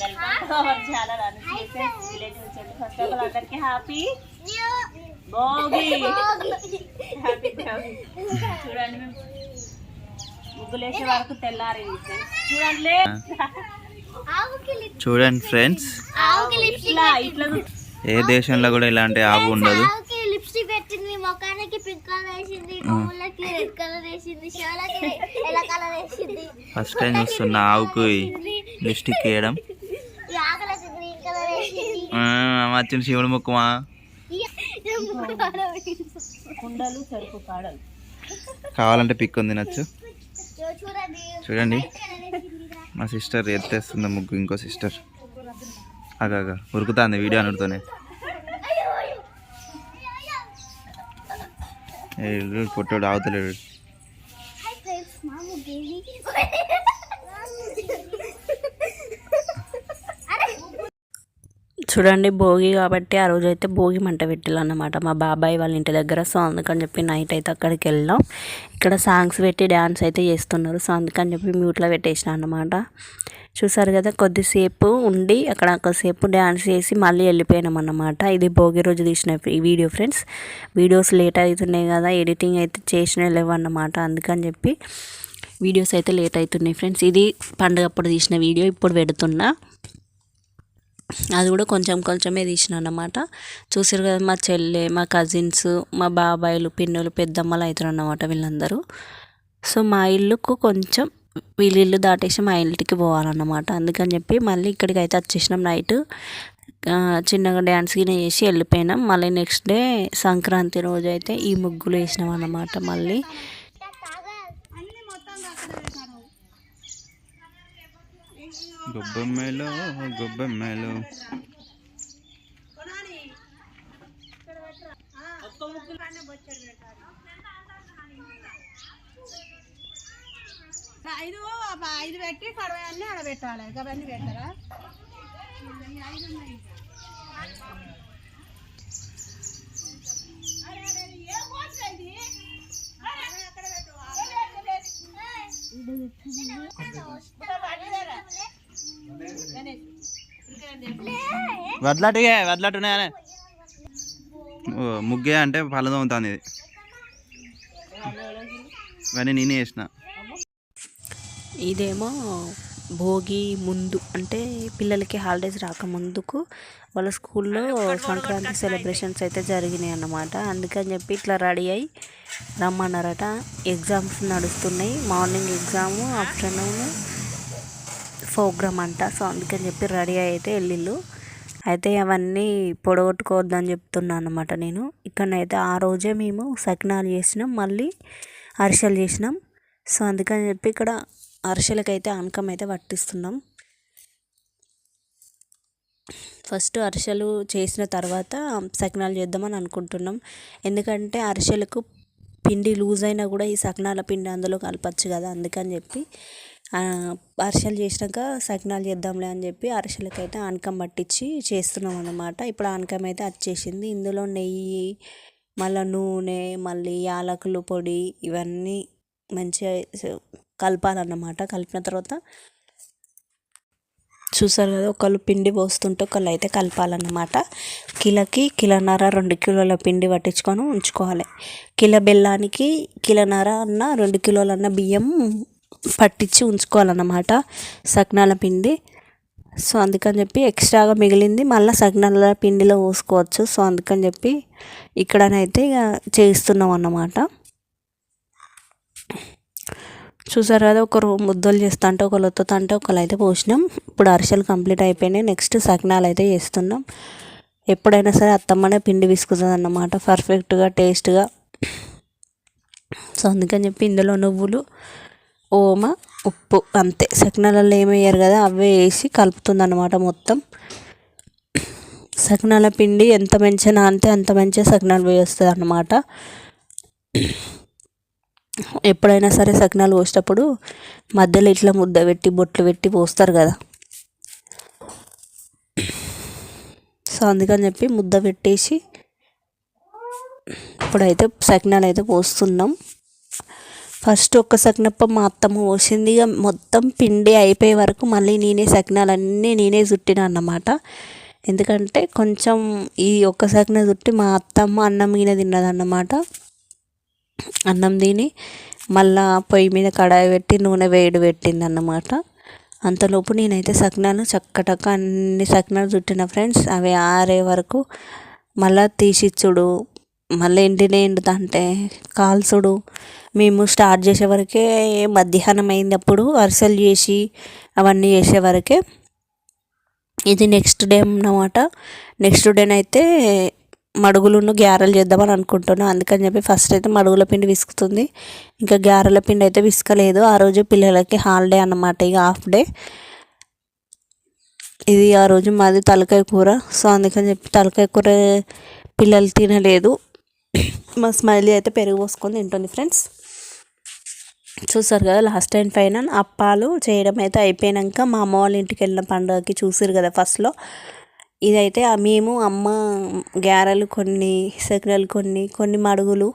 Welcome to our channel అనుసూసెస్ village వచ్చండి first of all అందరికి హ్యాపీ భోగి. హ్యాపీ భోగి. చూడండి మేము. ముగ్గులేసే వరకు తెల్లారి చూడండి చూడండి ఫ్రెండ్స్ ఇట్లా ఇట్లా. ఏ దేశంలో కూడా ఇలాంటి ఆవు ఉండదు. ముఖానికి పింక్ కలర్ వేసింది నవ్వులకి రెడ్ కలర్ వేసింది షోలకి ఎలా కలర్ వేసింది? ఫస్ట్ టైం చూస్తున్న ఆవుకు లిప్స్టిక్ వేయడం. ఈ ఆకలికి గ్రీన్ కలర్ వేసింది. వచ్చిన శివుడు ముక్కుమా కుండలు చెరుకు కాడలు. కావాలంటే పిక్ ఉంది నచ్చు. చూడండి. చూడండి. మా సిస్టర్ ఎత్తేస్తుంది ముగ్గు ఇంకో సిస్టర్ అగా ఉరుకుతాంది వీడియో అనుడుతోనే పొట్టోడు ఆవుతలేడు హాయ్ ఫ్రెండ్స్ మా ముగ్గేది చూడండి భోగి కాబట్టి ఆ రోజు అయితే భోగి మంట పెట్టాలన్నమాట మా బాబాయ్ వాళ్ళ ఇంటి దగ్గర. సో అందుకని చెప్పి నైట్ అయితే అక్కడికి వెళ్ళాం. ఇక్కడ సాంగ్స్ పెట్టి డ్యాన్స్ అయితే చేస్తున్నారు. సో అందుకని చెప్పి మ్యూట్లో పెట్టేసిన అన్నమాట. చూసారు కదా కొద్దిసేపు ఉండి అక్కడ కొద్దిసేపు డ్యాన్స్ చేసి మళ్ళీ వెళ్ళిపోయినాం అన్నమాట. ఇది భోగి రోజు తీసిన ఈ వీడియో ఫ్రెండ్స్ వీడియోస్ లేట్ అవుతున్నాయి కదా ఎడిటింగ్ అయితే చేసిన లేవన్నమాట అందుకని చెప్పి వీడియోస్ అయితే లేట్ అవుతున్నాయి ఫ్రెండ్స్ ఇది పండుగప్పుడు తీసిన వీడియో ఇప్పుడు పెడుతున్నా. అది కూడా కొంచెం కొంచెమే తీసిన అన్నమాట చూసారు కదా మా చెల్లె మా కజిన్స్ మా బాబాయిలు పిన్నులు పెద్దమ్మలు అవుతారు అన్నమాట వీళ్ళందరూ. సో మా ఇల్లుకు కొంచెం వీళ్ళ ఇల్లు దాటేసి మా ఇంటికి పోవాలన్నమాట. అందుకని చెప్పి మళ్ళీ ఇక్కడికి అయితే వచ్చేసినాం నైట్. చిన్నగా డ్యాన్స్ గిన చేసి వెళ్ళిపోయినాం. మళ్ళీ నెక్స్ట్ డే సంక్రాంతి రోజు అయితే ఈ ముగ్గులు వేసినాం అన్నమాట మళ్ళీ. గొబ్బెమ్మలు గొబ్బెమ్మలు. ఐదు ఐదు పెట్టి కడవై అన్నీ ఆడ పెట్టాలి. అవన్నీ పెట్టారా? వదలట్టుగా వదలట్టున్నాయనే ఓ, ముగ్గే అంటే పళ్ళ తోముతుంది ఇది. ఇవన్నీ నేనే చేసిన. ఇదేమో భోగి ముందు అంటే పిల్లలకి హాలిడేస్ రాకముందుకు వాళ్ళ స్కూల్లో సంక్రాంతి సెలబ్రేషన్స్ అయితే జరిగినాయి అన్నమాట. అందుకని చెప్పి ఇట్లా రెడీ అయ్యి రమ్మన్నారట. ఎగ్జామ్స్ నడుస్తున్నాయి. మార్నింగ్ ఎగ్జామ్ ఆఫ్టర్నూన్ ప్రోగ్రామ్ అంట. సో అందుకని చెప్పి రెడీ అయితే వెళ్ళిళ్ళు. అయితే అవన్నీ పొడగొట్టుకోవద్దని చెప్తున్నాను అనమాట నేను. ఇక్కడనైతే ఆ రోజే మేము సకినాలు చేసినాం మళ్ళీ అరిసెలు చేసినాం. సో అందుకని చెప్పి ఇక్కడ అరిసెలకైతే అనకం అయితే పట్టిస్తున్నాం. ఫస్ట్ అరిసెలు చేసిన తర్వాత సకినాలు చేద్దామని అనుకుంటున్నాం. ఎందుకంటే అరిసెలకు పిండి లూజ్ అయినా కూడా ఈ సకినాల పిండి అందులో కలపచ్చు కదా అందుకని చెప్పి అరిసెలు చేసినాక సకినాలు చేద్దాంలే అని చెప్పి అరిసెలకైతే ఆనకం పట్టించి చేస్తున్నాం అన్నమాట ఇప్పుడు ఆనకం అయితే వచ్చేసింది ఇందులో నెయ్యి మళ్ళీ నూనె మళ్ళీ యాలకులు పొడి ఇవన్నీ మంచిగా కలపాలన్నమాట. కలిపిన తర్వాత చూసారు కదా ఒకళ్ళు పిండి పోస్తుంటే ఒకళ్ళు అయితే కలపాలన్నమాట. కిలోకి కిలోన్నర రెండు కిలోల పిండి పట్టించుకొని ఉంచుకోవాలి. కిలో బెల్లానికి కిలోన్నర అన్న రెండు కిలోలన్న బియ్యం పట్టించి ఉంచుకోవాలన్నమాట సకినాల పిండి. సో అందుకని చెప్పి ఎక్స్ట్రాగా మిగిలింది మళ్ళీ సకినాల పిండిలో పోసుకోవచ్చు. సో అందుకని చెప్పి ఇక్కడనైతే ఇక చేయిస్తున్నాం అన్నమాట చూసారు కదా ఒకరు ముద్దలు చేస్తా అంటే ఒకరు ఒత్తుతా అంటే ఒకరు అయితే పోసినాం. ఇప్పుడు అరిసెలు కంప్లీట్ అయిపోయినాయి. నెక్స్ట్ సకినాలు అయితే చేస్తున్నాం. ఎప్పుడైనా సరే అత్తమ్మనే పిండి విసుకుతుంది అన్నమాట పర్ఫెక్ట్గా టేస్ట్గా. సో అందుకని చెప్పి ఇందులో నువ్వులు ఓమ ఉప్పు అంతే. సకినాలలో ఏమయ్యారు వేయరు కదా అవే వేసి కలుపుతుంది అన్నమాట మొత్తం. సకినాల పిండి ఎంత మంచిగా నానితే అంత మంచిగా సకినాలు వేస్తుంది అన్నమాట ఎప్పుడైనా సరే సకినాలు పోసేటప్పుడు మధ్యలో ఇట్లా ముద్ద పెట్టి బొట్లు పెట్టి పోస్తారు కదా. సో అందుకని చెప్పి ముద్ద పెట్టేసి ఇప్పుడైతే సకినాలు అయితే పోస్తున్నాం. ఫస్ట్ ఒక్క సకినప్ప మా అత్తమ్మ పోసింది. ఇక మొత్తం పిండి అయిపోయే వరకు మళ్ళీ నేనే సకినాలన్నీ నేనే చుట్టిన అన్నమాట. ఎందుకంటే కొంచెం ఈ ఒక్క సకిన చుట్టి మా అత్తమ్మ అన్నం మీద తిన్నదన్నమాట. అన్నం తిని మళ్ళా పొయ్యి మీద కడాయి పెట్టి నూనె వేడి పెట్టింది అన్నమాట అంతలోపు నేనైతే సకినాలు చక్కటక్క అన్ని సకినాలు చుట్టిన ఫ్రెండ్స్. అవి ఆరే వరకు మళ్ళా తీసిచ్చుడు మళ్ళీ ఎండినే ఎండుతంటే కాల్చుడు మేము స్టార్ట్ చేసే వరకే మధ్యాహ్నం అయింది అప్పుడు అరిసెలు చేసి అవన్నీ చేసే వరకే ఇది నెక్స్ట్ డే అన్నమాట. నెక్స్ట్ డేనైతే మడుగులను గ్యారెలు చేద్దామని అనుకుంటున్నాను అందుకని చెప్పి ఫస్ట్ అయితే మడుగుల పిండి విసుకుతుంది. ఇంకా గ్యారెల పిండి అయితే విసుకలేదు. ఆ రోజు పిల్లలకి హాలిడే అన్నమాట. ఇక హాఫ్ డే ఇది ఆ రోజు మాది తలకాయ కూర. సో అందుకని చెప్పి తలకాయ కూర పిల్లలు తినలేదు. మా స్మైలీ అయితే పెరుగు పోసుకొని తింటుంది ఫ్రెండ్స్. చూసారు కదా లాస్ట్ అండ్ ఫైనల్ అప్పాలు చేయడం అయితే అయిపోయాక మా అమ్మ వాళ్ళ ఇంటికి వెళ్ళిన పండుగకి చూసారు కదా ఫస్ట్లో ఇదైతే మేము అమ్మ గారెలు కొన్ని సకినాలు కొన్ని కొన్ని మడుగులు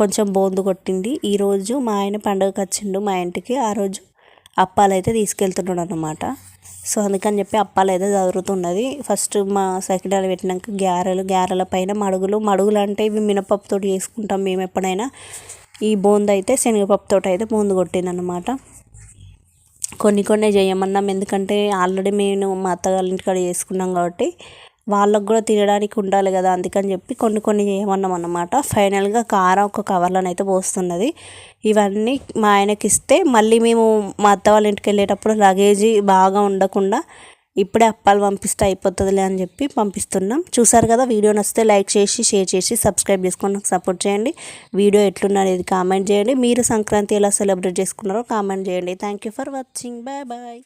కొంచెం బోందు కొట్టింది. ఈరోజు మా ఆయన పండుగకి వచ్చిండు మా ఇంటికి. ఆ రోజు అప్పాలు అయితే తీసుకెళ్తున్నాడు అనమాట సో అందుకని చెప్పి అప్పాలు అయితే ఫస్ట్ మా సకినాలు పెట్టినాక గ్యారెలు గ్యారెల పైన మడుగులు మడుగులు అంటే ఇవి మినపప్పుతో చేసుకుంటాం మేము ఎప్పుడైనా. ఈ బోంద అయితే శనగపప్పుతో అయితే బోందు కొట్టిందనమాట కొన్ని కొన్ని చేయమన్నాం. ఎందుకంటే ఆల్రెడీ మేము మా అత్తగారి ఇంటికాడ చేసుకున్నాం కాబట్టి వాళ్ళకు కూడా తినడానికి ఉండాలి కదా అందుకని చెప్పి కొన్ని కొన్ని చేయమన్నాం అన్నమాట. ఫైనల్గా కారం ఒక కవర్లను అయితే పోస్తున్నది. ఇవన్నీ మా ఆయనకి ఇస్తే మళ్ళీ మేము మా అత్త వాళ్ళ ఇంటికి వెళ్ళేటప్పుడు లగేజీ బాగా ఉండకుండా ఇప్పుడే అప్పాలు పంపిస్తే అయిపోతుందిలే అని చెప్పి పంపిస్తున్నాం. చూసారు కదా వీడియో నచ్చితే లైక్ చేసి షేర్ చేసి సబ్స్క్రైబ్ చేసుకొని నాకు సపోర్ట్ చేయండి. వీడియో ఎట్లున్నది కామెంట్ చేయండి. మీరు సంక్రాంతి ఎలా సెలబ్రేట్ చేసుకున్నారో కామెంట్ చేయండి. Thank you for watching. Bye bye.